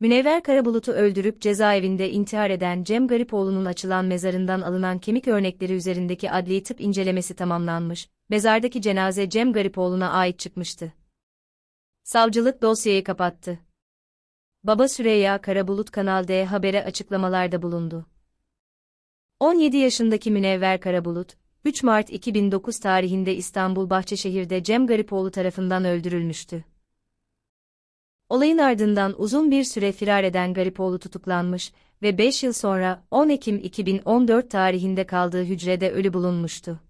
Münevver Karabulut'u öldürüp cezaevinde intihar eden Cem Garipoğlu'nun açılan mezarından alınan kemik örnekleri üzerindeki adli tıp incelemesi tamamlanmış, mezardaki cenaze Cem Garipoğlu'na ait çıkmıştı. Savcılık dosyayı kapattı. Baba Süreyya Karabulut Kanal D Haber'e açıklamalarda bulundu. 17 yaşındaki Münevver Karabulut, 3 Mart 2009 tarihinde İstanbul Bahçeşehir'de Cem Garipoğlu tarafından öldürülmüştü. Olayın ardından uzun bir süre firar eden Garipoğlu tutuklanmış ve 5 yıl sonra 10 Ekim 2014 tarihinde kaldığı hücrede ölü bulunmuştu.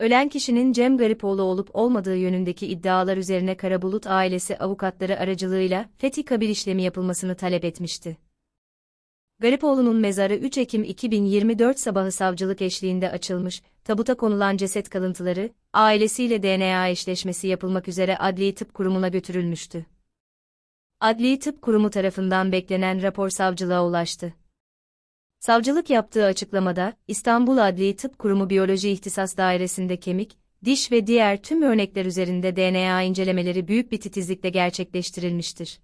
Ölen kişinin Cem Garipoğlu olup olmadığı yönündeki iddialar üzerine Karabulut ailesi avukatları aracılığıyla fethi kabir işlemi yapılmasını talep etmişti. Garipoğlu'nun mezarı 3 Ekim 2024 sabahı savcılık eşliğinde açılmış, tabuta konulan ceset kalıntıları, ailesiyle DNA eşleşmesi yapılmak üzere Adli Tıp Kurumu'na götürülmüştü. Adli Tıp Kurumu tarafından beklenen rapor savcılığa ulaştı. Savcılık yaptığı açıklamada, İstanbul Adli Tıp Kurumu Biyoloji İhtisas Dairesi'nde kemik, diş ve diğer tüm örnekler üzerinde DNA incelemeleri büyük bir titizlikle gerçekleştirilmiştir.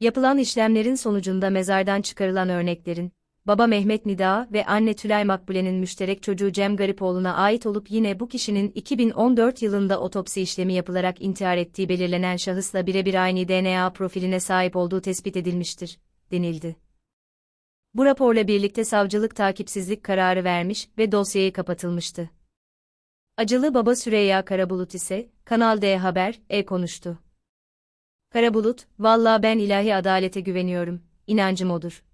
Yapılan işlemlerin sonucunda mezardan çıkarılan örneklerin, baba Mehmet Nida ve anne Tülay Makbule'nin müşterek çocuğu Cem Garipoğlu'na ait olup yine bu kişinin 2014 yılında otopsi işlemi yapılarak intihar ettiği belirlenen şahısla birebir aynı DNA profiline sahip olduğu tespit edilmiştir, denildi. Bu raporla birlikte savcılık takipsizlik kararı vermiş ve dosyayı kapatılmıştı. Acılı baba Süreyya Karabulut ise, Kanal D Haber, E konuştu. Karabulut, valla ben ilahi adalete güveniyorum, inancım odur.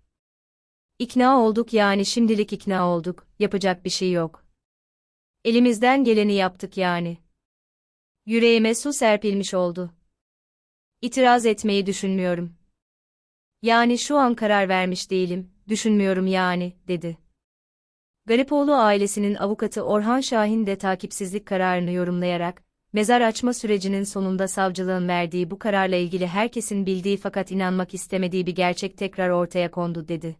İkna olduk yani şimdilik ikna olduk, yapacak bir şey yok. Elimizden geleni yaptık yani. Yüreğime su serpilmiş oldu. İtiraz etmeyi düşünmüyorum. Yani şu an karar vermiş değilim, düşünmüyorum yani, dedi. Garipoğlu ailesinin avukatı Orhan Şahin de takipsizlik kararını yorumlayarak, mezar açma sürecinin sonunda savcılığın verdiği bu kararla ilgili herkesin bildiği fakat inanmak istemediği bir gerçek tekrar ortaya kondu dedi.